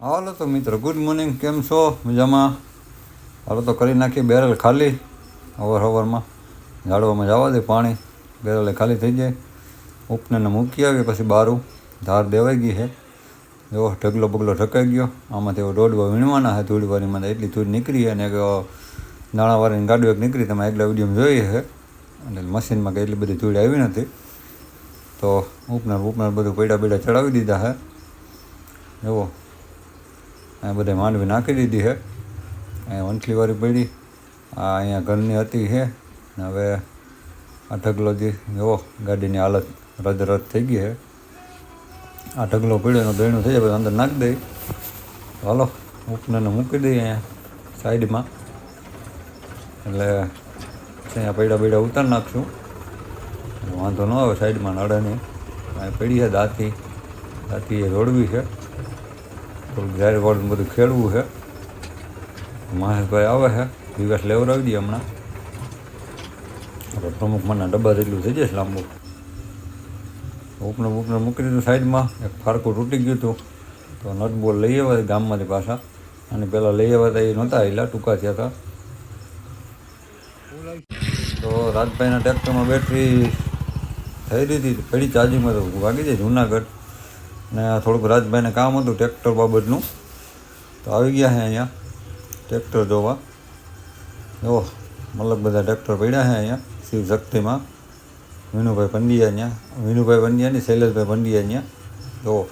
હાલો તો મિત્રો good morning કેમ છો? મજામાં? હાલો તો કરી નાખીએ બેરલ ખાલી અવર હવરમાં ઝાડવામાં જવા દે પાણી. બેરલે ખાલી થઈ જાય. ઉપને મૂકી આવીએ, પછી બારું. ધાર દેવાઈ ગઈ છે. એવો ઢગલો બગલો ઢકાઈ ગયો, આમાં તેઓ દોડવા વીણવાના છે. ધૂળવારીમાં એટલી ધૂળ નીકળી અને દાણાવાળીની ગાડીઓ એક નીકળી, તમે એકલા વિડીયોમાં જોઈએ છે. અને મશીનમાં કંઈ એટલી બધી ધૂળ આવી નથી. તો ઉપનાર ઉપનાર બધું પૈડા પૈડા ચડાવી દીધા છે એવો અહીંયા બધે માંડવી નાખી દીધી છે અહીંયા વંથલીવાળી પડી. આ અહીંયા ઘરની હતી છે ને હવે આ ઢગલો જે એવો ગાડીની હાલત રદ રદ થઈ ગઈ છે આ ઢગલો પડ્યો એનું દહીણું થઈ જાય અંદર નાખી દઈ. હાલો ઉપનાને મૂકી દઈએ અહીંયા સાઈડમાં. એટલે પછી અહીંયા પૈડા પૈડા ઉતારી નાખશું. વાંધો ન આવે, સાઈડમાં નડે નહીં અહીંયા પડી છે દાંતી. દાંતી એ રોડવી છે. થોડુંક જાહેર વાળું બધું ખેડવું છે. મહેશભાઈ આવે છે. દિવસ લેવડાવી દઈએ હમણાં. આપણે પ્રમુખ મના ડબ્બા જેટલું થઈ જશે લાંબુ. ઉપને ઉપને મૂકી દીધું સાઈડમાં. એક ફારકું તૂટી ગયું હતું. તો નટ બોલ લઈ આવ્યા ગામમાંથી પાછા. અને પહેલાં લઈ આવ્યા હતા એ નહોતા આવેલા ટૂંકા થયા હતા. રાજભાઈના ટ્રેક્ટરમાં બેટરી થઈ રહી હતી પડી ચાર્જિંગમાં તો વાગી જાય જુનાગઢ. ને થોડુંક રાજભાઈને કામ હતું ટ્રેક્ટર બાબતનું. તો આવી ગયા છે અહીંયા ટ્રેક્ટર જોવા. જો, મતલબ બધા ટ્રેક્ટર પડ્યા છે અહીંયા શિવ શક્તિમાં. વિનુભાઈ પંડ્યા અહીંયા. વિનુભાઈ પંડ્યા ને શૈલેષભાઈ પંડ્યા અહીંયા. જો,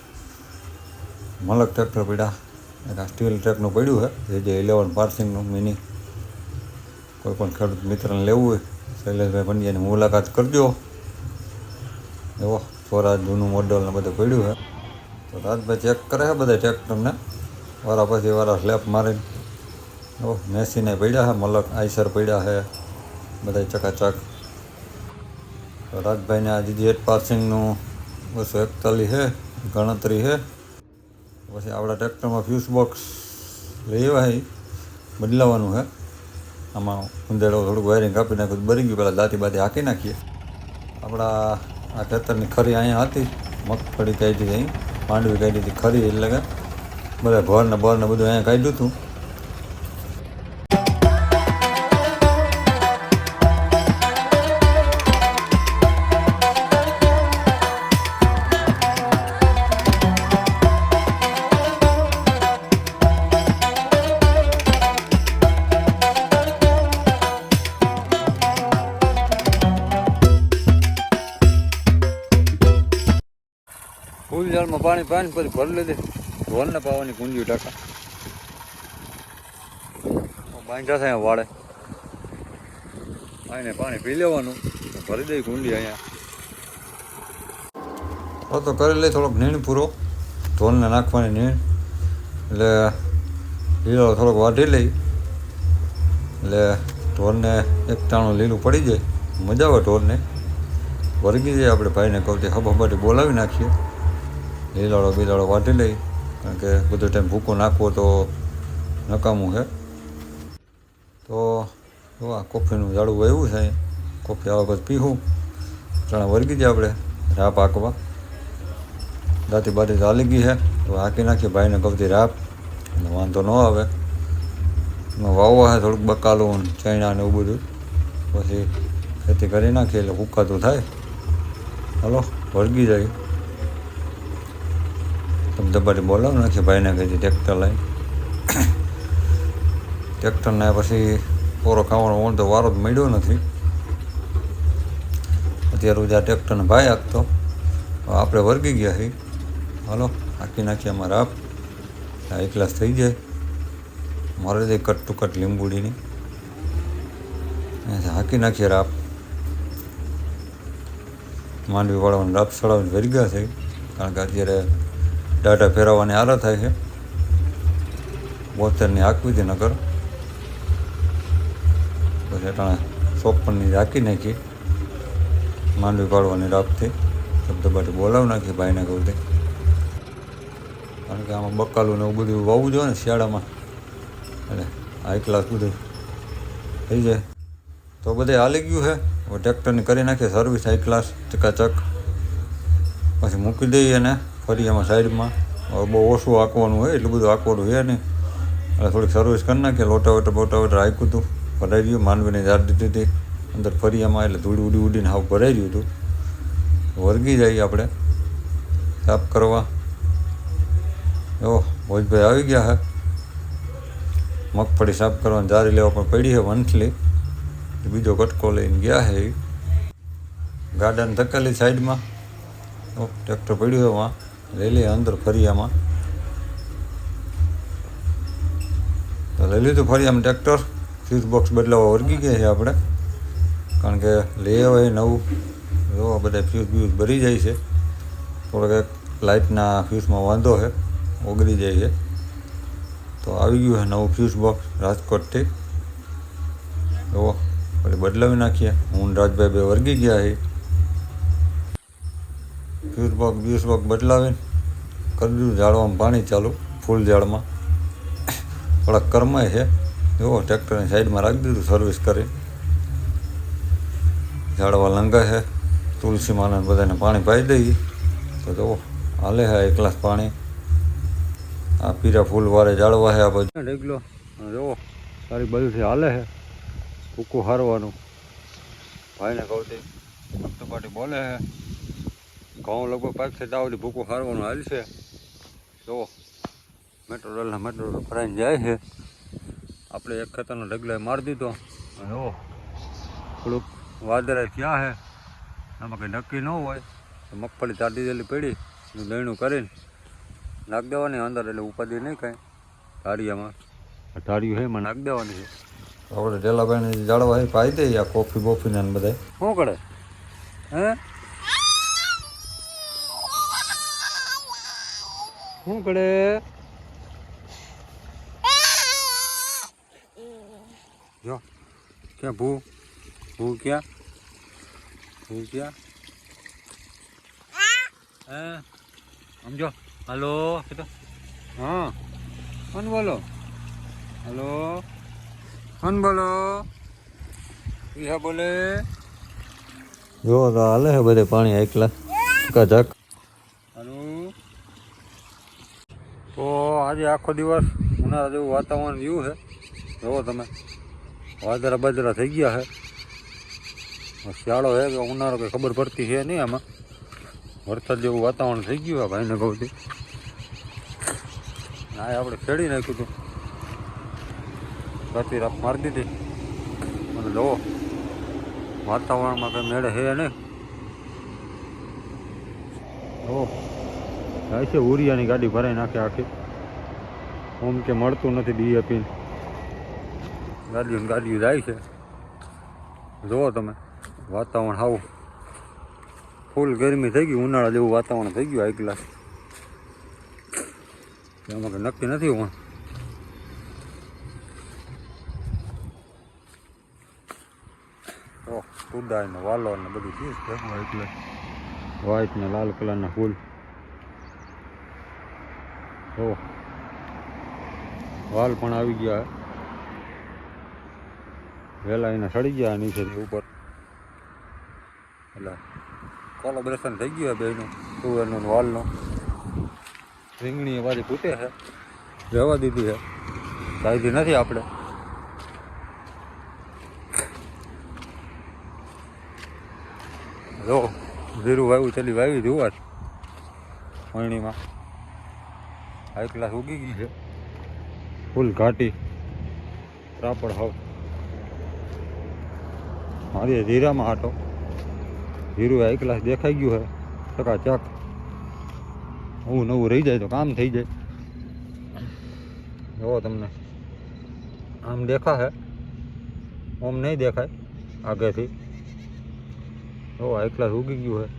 મલક ટ્રેક્ટર પડ્યા. એક આ સ્ટીલ ટ્રેકનું પડ્યું છે જે જે ઇલેવન પાર્સિંગનું, મિની. કોઈ પણ ખેડૂત મિત્રને લેવું હોય. શૈલેષભાઈ પંડ્યાની મુલાકાત કરજો. એવો સ્વરાજ જૂનું મોડલ ને બધું પડ્યું છે. તો રાજભાઈ ચેક કરે છે બધા ટ્રેક્ટરને વારા પછી વારા સ્લેપ મારીને. ઓહ મેસીને પડ્યા છે, મલક આઈસર પડ્યા છે બધા ચકાચક. તો રાજભાઈને આ જીજી એટ પાર્સિંગનું બસો એકતાલીસ છે, ગણતરી છે. પછી આપણા ટ્રેક્ટરમાં ફ્યુઝ બોક્સ લઈ આવ્યા બદલાવાનું છે. આમાં ઉંદેડો થોડુંક વાયરિંગ કાપી નાખ્યું બરી ગયું પહેલાં દાંતી બાતી હાંકી નાખીએ. આપણા આ ખેતરની ખરી અહીંયા હતી, મગફળી કાઢી હતી અહીં, માંડવી કાઢી હતી ખરી એટલે કે, બધા ભરને બધું અહીંયા કાઢ્યું હતું. ફૂલ જાળમાં પાણી પાણી પછી ભરી લીધે ઢોલને પાવાની કુંજી ટાકા. બાંધા થાય વાળે. આને પાણી પી લેવાનું. ભરી દઈ કુંડી અહીંયા. તો કરી લઈ થોડોક નીણ પૂરો. ઢોલને નાખવાની નીણ. એટલે લીલો થોડોક વાઢી લઈ. એટલે ઢોલને એક ટાણું લીલું પડી જાય. મજા આવે ઢોલને વર્ગી જાય આપણે ભાઈને કહું તે હબાબાટી બોલાવી નાખીએ. લીલાડો બીલાડો વાટી લઈ. કારણ કે બધો ટાઈમ ભૂકો નાખવો તો નકામું છે તો જો આ કોફીનું ઝાડું એવું છે કોફી આવા પછી પીવું ચણા વર્ગી જાય આપણે. રાપ હાંકવા દાંતી બાતી ચાલી ગઈ છે. તો હાંકી નાખીએ ભાઈને કવતી રાપ. એટલે વાંધો ન આવે. વાવવા છે થોડુંક બકાલું ચણા ને એવું બધું. પછી ખેતી કરી નાખીએ એટલે ઉકાતું થાય. હલો વળગી જાય. તમે બોલાવ નાખી ભાઈને કહીએ ટ્રેક્ટર લાવી ટ્રેક્ટરને પછી પોરો ખાવાનો ઓણ તો વારો જ મળ્યો નથી. અત્યારે આ ટ્રેક્ટરને ભાઈ આપતો આપણે વર્ગી ગયા છીએ. હાલો આખી નાખીએ અમારે આપ. એક ગ્લાસ થઈ જાય. મારે દે કટ ટુ કટ લીંબુડીની હાકી નાખીએ રાપ. માંડવી વાળાને રાપ સળાવીને વર્ગ્યા છે, કારણ કે અત્યારે ડાટા ફેરવવાની આરા થાય છે. બોતેરની હાંકવી હતી નગર પછી અટાણે ચોપનની રાખી નાખી. માંડવી પાડવાની રાપથી શબ્દબાટી બોલાવી નાખી ભાઈને કહું કારણ કે આમાં બકાલું ને એવું બધું વાવવું જોઈએ ને શિયાળામાં. એટલે હાઈ ક્લાસ બધું થઈ જાય. તો બધે હાલી ગયું છે. હવે ટ્રેક્ટરની કરી નાખીએ સર્વિસ હાઈ ક્લાસ, ચકાચક. પછી મૂકી દઈએ અને ફરી એમાં સાઈડમાં. બહુ ઓછું આંકવાનું હોય, એટલું બધું આંકવાનું હોય નહીં. એટલે થોડીક સર્વિસ કરી નાખીએ. બોટા બોટાવેટર આંક્યું હતું, ભરાઈ ગયું. માનવીને ઝાડ દીધી હતી. અંદર ફરી એમાં એટલે ધૂળ ઉડી ઉડીને હાવ ભરાઈ ગયું હતું. વર્ગી જઈએ આપણે. સાફ કરવા. એવો ભોજભાઈ આવી ગયા હે. મગફળી સાફ કરવાની જારી લેવા પણ પડી છે વંથલી બીજો કટકો લઈને ગયા છે. ગાર્ડન ધકેલી સાઈડમાં. ટ્રેક્ટર પડ્યું છે લઈએ અંદર ફરિયામાં. તો લઈ લીધું ફરિયામાં ટ્રેક્ટર. ફ્યુઝ બોક્સ બદલાવવા વર્ગી ગયા છે આપણે. કારણ કે લઈ આવે નવું. જો આ બધા ફ્યુઝ બ્યુઝ ભરી જાય છે. થોડોક લાઇટના ફ્યુઝમાં વાંધો છે. ઓગળી જાય છે. તો આવી ગયું છે નવું ફ્યુઝ બોક્સ રાજકોટથી. જો, પછી બદલાવી નાખીએ. હું રાજભાઈ બે વર્ગી ગયા છે ફ્યુઝ બ્યુઝ બદલાવીને કરી દીધું ઝાડવામાં પાણી ચાલુ, ફૂલ ઝાડમાં. થોડાક કરમાય છે. જુઓ ટ્રેક્ટરની સાઈડમાં રાખી દીધું સર્વિસ કરી. ઝાડવા લંગા છે. તુલસી માને બધાને પાણી પાઈ દઈએ. તો જુઓ હાલે છે એક ગ્લાસ પાણી. આ પીરા ફૂલ વારે ઝાડવા છે આ બધું ઢેગલો જુઓ સારી બાજુથી હાલે છે. ભૂકું હારવાનું. ભાઈને કહું તે બોલે છે. ઘઉં લગભગ છે દાવડી ભૂકું હારવાનું હાલ છે. જુઓ મેટ્રો રેલના મેટ્રો રેલ ફરાઈને જાય છે. આપણે એક ખેતરનો ઢગલો મારી દીધો. અને જુઓ થોડુંક વાદળા ત્યાં છે. આમાં કંઈ નક્કી ન હોય. તો મગફળી ચાટી દેલી પડી એનું દહીણું કરીને નાખ દેવાની. અંદર એટલે ઉપાધિ નહીં કાંઈ. ઢાળિયામાં ઢાળિયું છે એમાં નાખી દેવાની છે. આપણે ઢેલાભાઈને જાળવા પાઈ દઈએ આ કોફી બોફીને બધા શું કરે? હે? શું કરે જો ક્યાં ભૂ? ભૂ ક્યાં? ભૂ ક્યાં? હે સમજો. હલો કીધો હા. કોણ બોલો. હલો. કોણ બોલો. ઈહા બોલે. જો તો હાલે છે બધે પાણી એકલા. કચક હલો તો આજે આખો દિવસ ઉનાળા જેવું વાતાવરણ રહ્યું છે. જુઓ તમે. વાદરા બાદરા થઈ ગયા છે. શિયાળો છે કે ઉનાળો કંઈ ખબર પડતી છે નહીં આમાં. વરસાદ જેવું વાતાવરણ થઈ ગયું આ ભાઈને કહું ના આપણે ખેડી નાખ્યું હતું. ગતિ રાખ મારી દીધી. અને જુઓ વાતાવરણમાં કંઈ મેળે છે નહીં. જુઓ જાય છે ઉરિયાની ગાડી ભરાઈ નાખે આખી. ઓમ કે મળતું નથી ડીએપી ગાડીઓ ગાડીઓ જાય છે. જુઓ તમે વાતાવરણ આવું ફૂલ ગરમી થઈ ગઈ ઉનાળા જેવું વાતાવરણ થઈ ગયું એકલા. ગ્લાસ એમાં નક્કી નથી હું ઉડાય ને વાલો ને બધું ચીજ ભેગું એટલે. વ્હાઈટ ને લાલ કલરના ફૂલ. ઓહ. વાલ પણ આવી ગયા. વહેલા એના સડી ગયા નીચેથી ઉપર. એટલે કોલોબ્રેશન થઈ ગયું બેનું તુવેરનું વાલનું. રીંગણી પાછી ફૂટે છે. રહેવા દીધી છે. કાયદી નથી આપણે. જો જીરું વાવ્યું ચલી વાવી જોવા વણીમાં આ ક્લાસ ઉગી ગઈ છે. ફૂલ ઘાટી. રાપડ હાવ. મારી જીરામાં હાટો. જીરું હાઈ ક્લાસ દેખાઈ ગયું છે ચકાચક નવું નવું રહી જાય તો કામ થઈ જાય. જુઓ તમને. આમ દેખાશે. ઓમ નહીં દેખાય આગેથી. જુઓ હાઈ ક્લાસ ઉગી ગયું છે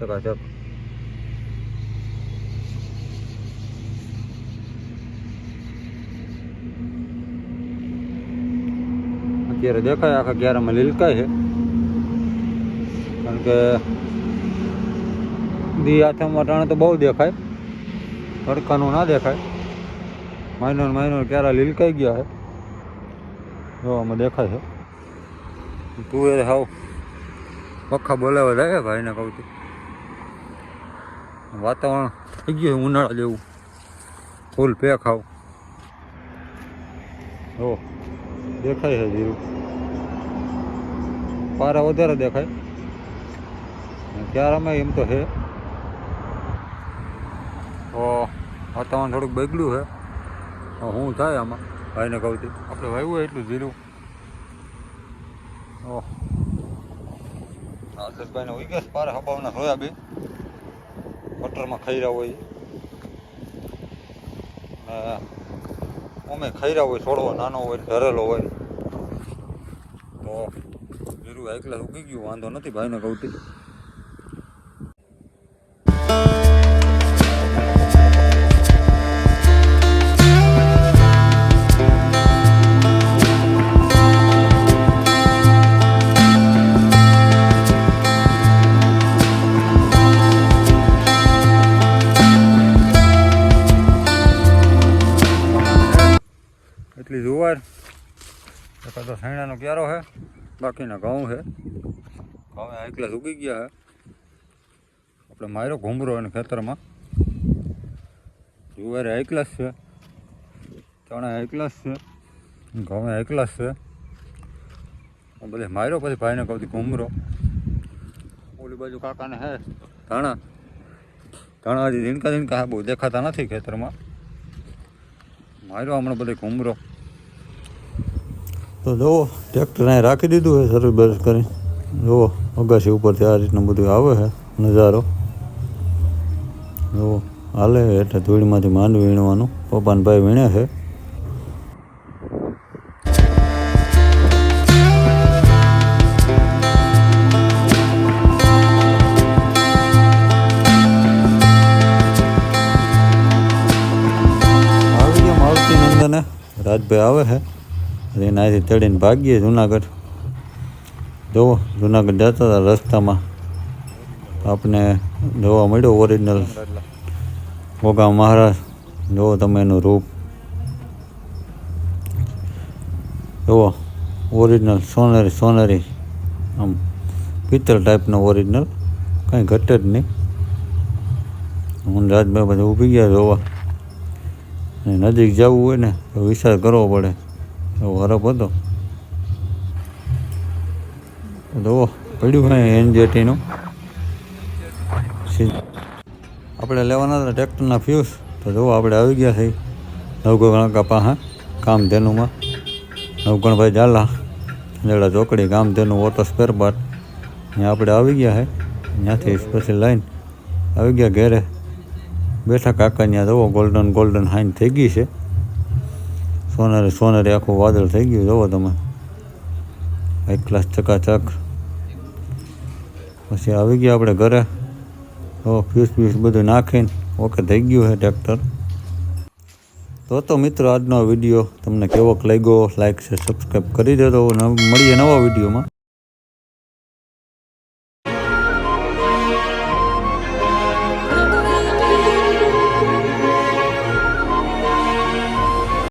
ચકાચક અત્યારે દેખાય, આખા ક્યારામાં લીલકાય છે. કારણ કે દી હાથમાં ટાણે તો બહુ દેખાય. તડકાનું ના દેખાય. માઇનોર માઇનોર ક્યારે લીલકાઈ ગયા છે. જોવામાં દેખાય છે. તું એ હાવ પખા બોલાવા જાય ભાઈને કહું છું. વાતાવરણ થઈ ગયું ઉનાળા જેવું. ફૂલ પેક હાવ. ઓ દેખાય છે જીરું પારા વધારે દેખાય. ક્યારામાં એમ તો છે તો વાતાવરણ થોડુંક બગડ્યું છે હું થાય આમાં? ભાઈને કહું છું. આપણે વાવ્યું હોય એટલું જીરું ઓહ આદર્શભાઈને હોય ગયા પારા હબાવના સોયા બી. મટરમાં ખૈરા હોય. અમે ખૈરા હોય છોડવો નાનો હોય ધરેલો હોય. તો જીરું એકલા સુકી ગયું? વાંધો નથી, ભાઈને કહું છું એટલી જુવાર તો શેણાનો ક્યારો છે. બાકીના ઘઉં છે. ઘઉં એકલા ઉગી ગયા છે. આપણે માર્યો ઘૂમરો એને ખેતરમાં. જુવારે એકલાસ છે. ચણા એકલાસ છે. ઘઉં એકલાસ છે. ભલે બધે માર્યો પછી ભાઈને કહું ઘૂમરો ઓલી બાજુ કાકાને હે, ધાણા. ધાણા હજી ઝીણકા ઝીણકા બહુ દેખાતા નથી ખેતરમાં. માર્યો હમણાં બધે ઘૂમરો તો જુઓ ટ્રેક્ટર અહીં રાખી દીધું છે સર્વિસ બર્વિસ કરી જુઓ અગાસી ઉપરથી આ રીતનું બધું આવે છે, નજારો. જુઓ, હાલે એટલે ધૂળમાંથી માંડવી વીણવાનું. પપ્પાને ભાઈ વીણે છે. રાજભાઈ આવે છે. એને અહીંથી ચડીને ભાગીએ જુનાગઢ. જુઓ જુનાગઢ જતા હતા રસ્તામાં. આપણે જોવા મળ્યો ઓરિજિનલ ગોગા મહારાજ. જુઓ તમે એનું રૂપ. જુઓ ઓરિજિનલ સોનેરી સોનેરી. આમ પિત્તળ ટાઈપનો ઓરિજિનલ કાંઈ ઘટે જ નહીં. હું રાજભાઈ બધા ઊભી ગયા જોવા. અને નજીક જવું હોય ને તો વિચાર કરવો પડે. એવો હરફ હતો. જુઓ પડ્યું હોય એનજેટીનું. આપણે લેવાના હતા ટ્રેક્ટરના ફ્યુઝ તો જુઓ આપણે આવી ગયા થઈ નવગણકા પાસે કામધેનુમાં નવગણભાઈ ઝાલા જેડા ચોકડી કામધેનુ ઓટો સ્પેર પાર્ટ ત્યાં આપણે આવી ગયા હે. ત્યાંથી સ્પેશિયલ લાઈન આવી ગયા ઘેરે. બેઠા કાકા ત્યાં જુઓ ગોલ્ડન ગોલ્ડન હાઈન થઈ ગઈ છે. સોનેરી સોનારે આખું વાદળ થઈ ગયું, જોવો તમે. એક ક્લાસ ચકાચક પછી આવી ગયા આપણે ઘરે. તો ફ્યુઝ ફ્યુઝ બધું નાખીને ઓકે થઈ ગયું છે ટ્રેક્ટર. તો તો મિત્રો, આજનો વીડિયો તમને કેવોક લાગ્યો, લાઈક છે, સબસ્ક્રાઈબ કરી દેજો. મળીએ નવા વિડીયોમાં.